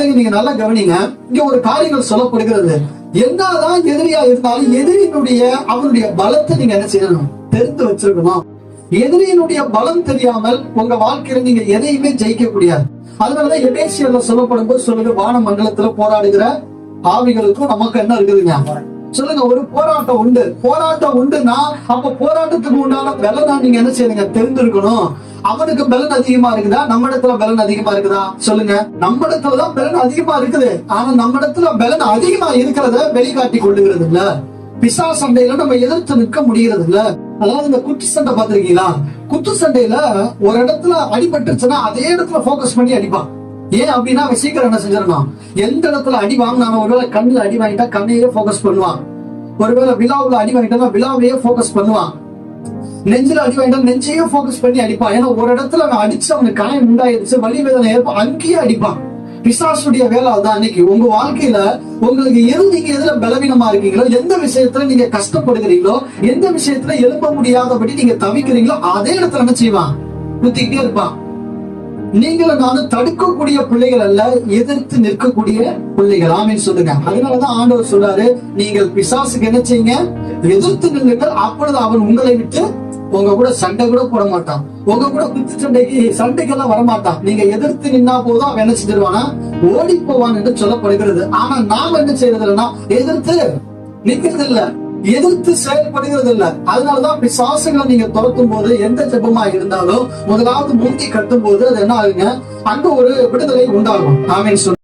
பிள்ளைங்க நீங்க நல்லா கவனிங்க. இங்க ஒரு காரியங்கள் சொல்லப்படுகிறது. என்னதான் எதிரியா இருந்தாலும் எதிரியினுடைய அவனுடைய பலத்தை நீங்க என்ன செய்யணும்? தெரிந்து வச்சிருக்கணும். எதிரியினுடைய பலம் தெரியாமல் உங்க வாழ்க்கையில நீங்க எதையுமே ஜெயிக்க முடியாது. அதனாலதான் எபேசியர்ல சொல்லப்படும் போது சொல்லுங்க வான மண்டலத்துல போராடுகிற ஆவிகளுக்கும் நமக்கு என்ன இருக்குதுங்க? சொல்லுங்க ஒரு போராட்டம் உண்டு. போராட்டம் உண்டுன்னா அப்ப போராட்டத்துக்கு உண்டான வெலை தான் நீங்க என்ன செய்யுங்க தெரிந்திருக்கணும். அவனுக்கு பலன் அதிகமா இருக்குதா? நம்ம இடத்துல பலன் அதிகமா இருக்குதா? சொல்லுங்க. நம்ம இடத்துலதான் பலன் அதிகமா இருக்குது. ஆனா நம்ம இடத்துல பலன் அதிகமா இருக்கிறத வெளிக்காட்டி கொள்ளுகிறது இல்ல. பிசா சண்டையில நம்ம எதிர்த்து நிற்க முடிகிறது இல்ல. அதாவது இந்த குத்து சண்டை பாத்திருக்கீங்களா குத்து சண்டையில ஒரு இடத்துல அடிபட்டுருச்சுன்னா அதே இடத்துல போக்கஸ் பண்ணி அடிப்பான். ஏன் அப்படின்னா அவன் சீக்கிரம் என்ன செஞ்சிடணும்? எந்த இடத்துல அடி வாங்கினாலும் ஒருவேளை கண்ணுல அடி வாங்கிட்டா கண்ணையே போக்கஸ் பண்ணுவான். ஒருவேளை விழாவுல அடி வாங்கிட்டா விழாவையே போக்கஸ் பண்ணுவான். நெஞ்சில அடி வாங்கிட்டா நெஞ்சையே போக்கஸ் பண்ணி அடிப்பான். ஏன்னா ஒரு இடத்துல அவன் அடிச்சு அவனுக்கு காயம் உண்டாயிருச்சு வலி வேதனை ஏற்ப அங்கேயே அடிப்பான். பிசாசுடைய வேலை அதான் அன்னைக்கு உங்க வாழ்க்கையில உங்களுக்கு எது நீங்க எதுல பலவீனமா இருக்கீங்களோ எந்த விஷயத்துல நீங்க கஷ்டப்படுகிறீங்களோ எந்த விஷயத்துல எழுப்ப முடியாதபடி நீங்க தவிக்கிறீங்களோ அதே இடத்துல என்ன செய்வான். குத்திக்கிட்டே இருப்பான். நீங்களும் நானும் தடுக்கக்கூடிய பிள்ளைகள் அல்ல எதிர்த்து நிற்கக்கூடிய பிள்ளைகள். ஆமின்னு சொல்லுங்க. அதனாலதான் ஆண்டவர் சொல்றாரு நீங்கள் பிசாசுக்கு என்ன செய்யுங்க? எதிர்த்து நில்லுங்கள். அப்பொழுது அவன் உங்களை விட்டு உங்க கூட சண்டை கூட போட மாட்டான். உங்க கூட குத்து சண்டைக்கு சண்டைக்கெல்லாம் வரமாட்டான். நீங்க எதிர்த்து நின்னா போதும் அவன் என்ன செஞ்சிருவானா? ஓடி போவான் என்று சொல்லப்படுகிறது. ஆனா நாம் என்ன செய்யறது இல்லைன்னா எதிர்த்து நிக்கிறது இல்ல எதிர்த்து செயல்படுகிறது இல்ல அதனாலதான் சுவாசங்களை நீங்க துரத்தும் போது எந்த ஜெபமா இருந்தாலும் முதலாவது மூங்கி கட்டும் போது அது என்ன ஆகுங்க? அங்க ஒரு விடுதலை உண்டாகும். ஆமீன்